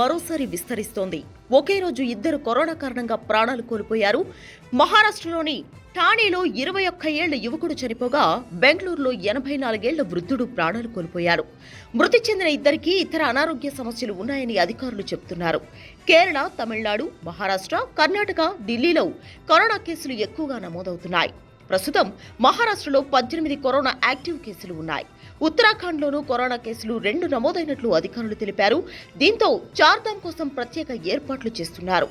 మరోసారి విస్తరిస్తోంది. ఒకే రోజు ఇద్దరు కరోనా కారణంగా ప్రాణాలు కోల్పోయారు. మహారాష్ట్రలోని ఠాణేలో ఇరవై ఒక్క ఏళ్ళ యువకుడు చనిపోగా బెంగళూరులో ఎనభై నాలుగేళ్ళ వృద్ధుడు ప్రాణాలు కోల్పోయారు. మృతి చెందిన ఇద్దరికీ ఇతర అనారోగ్య సమస్యలు ఉన్నాయని అధికారులు చెబుతున్నారు. కేరళ తమిళనాడు మహారాష్ట్ర కర్ణాటక ఢిల్లీలో కరోనా కేసులు ఎక్కువగా నమోదవుతున్నాయి. ప్రస్తుతం మహారాష్ట్రలో పద్దెనిమిది కరోనా యాక్టివ్ కేసులు ఉన్నాయి. ఉత్తరాఖండ్లోనూ కరోనా కేసులు రెండు నమోదైనట్లు అధికారులు తెలిపారు. దీంతో చార్ధామ్ కోసం ప్రత్యేక ఏర్పాట్లు చేస్తున్నారు.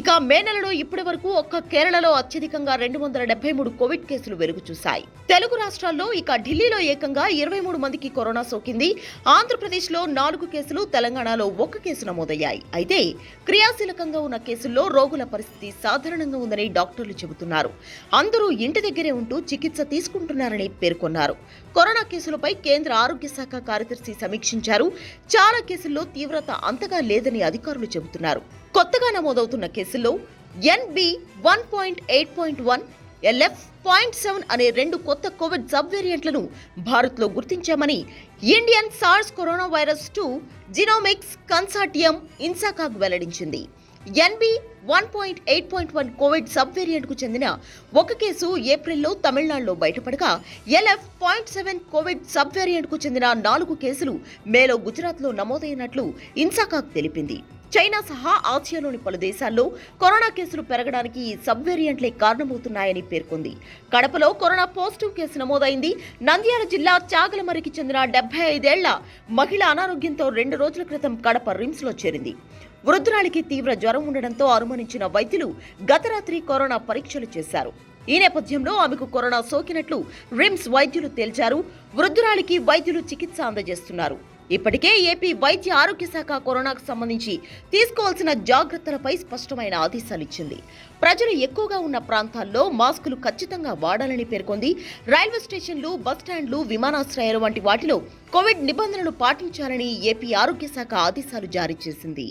ఇక మే నెలలో ఇప్పటి వరకు ఒక్క కేరళలో అత్యధికంగా రెండు వందల డెబ్బై మూడు కోవిడ్ కేసులు వెలుగు చూశాయి. తెలుగు రాష్ట్రాల్లో ఇక ఢిల్లీలో ఏకంగా ఇరవై మూడు మందికి కరోనా సోకింది. ఆంధ్రప్రదేశ్లో నాలుగు కేసులు తెలంగాణలో ఒక్క కేసు నమోదయ్యాయి. అయితే క్రియాశీలకంగా ఉన్న కేసుల్లో రోగుల పరిస్థితి సాధారణంగా ఉందని డాక్టర్లు చెబుతున్నారు. అందరూ ఇంటి దగ్గర ఉంటూ చికిత్స తీసుకుంటున్నారని పేర్కొన్నారు. కరోనా కేసులపై కేంద్ర ఆరోగ్య శాఖ కార్యదర్శి సమీక్షించారు. చాలా కేసుల్లో తీవ్రత అంతగా లేదని అధికారులు చెబుతున్నారు. కొత్తగా నమోదవుతున్న కేసుల్లో NB one point eight point one LF point seven అనే రెండు కొత్త కోవిడ్ సబ్ వేరియంట్లను భారత్లో గుర్తించామని Indian SARS corona virus two genomics consortium INSACOG వెల్లడించింది. NB one point eight point one covid sub వేరియంట్కు చెందిన ఒక కేసు ఏప్రిల్లో తమిళనాడులో బయటపడగా LF point seven covid sub వేరియంట్కు చెందిన నాలుగు కేసులు మేలో గుజరాత్లో నమోదైనట్లు ఇన్సాకాక్ తెలిపింది. చైనా సహా ఆసియాలోని పలు దేశాల్లో కరోనా కేసులు పెరగడానికి ఈ సబ్ వేరియంట్లే కారణమవుతున్నాయని పేర్కొంది. కడపలో కరోనా పాజిటివ్ కేసు నమోదైంది. నంద్యాల జిల్లా చాగలమరికి చెందిన డెబ్బై ఐదేళ్ళ మహిళ అనారోగ్యంతో రెండు రోజుల క్రితం కడప రిమ్స్లో చేరింది. వృద్ధురాలికి తీవ్ర జ్వరం ఉండడంతో అనుమానించిన వైద్యులు గత రాత్రి కరోనా పరీక్షలు చేశారు. ఈ నేపథ్యంలో ఆమెకు కరోనా సోకినట్లు రిమ్స్ వైద్యులు తేల్చారు. వృద్ధురాలికి వైద్యులు చికిత్స అందజేస్తున్నారు. ఇప్పటికే ఏపీ వైద్య ఆరోగ్య శాఖ కరోనాకు సంబంధించి తీసుకోవాల్సిన జాగ్రత్తలపై స్పష్టమైన ఆదేశాలు ఇచ్చింది. ప్రజలు ఎక్కువగా ఉన్న ప్రాంతాల్లో మాస్కులు ఖచ్చితంగా వాడాలని పేర్కొంది. రైల్వే స్టేషన్లు బస్టాండ్లు విమానాశ్రయాలు వంటి వాటిలో కోవిడ్ నిబంధనలు పాటించాలని ఏపీ ఆరోగ్య శాఖ ఆదేశాలు జారీ చేసింది.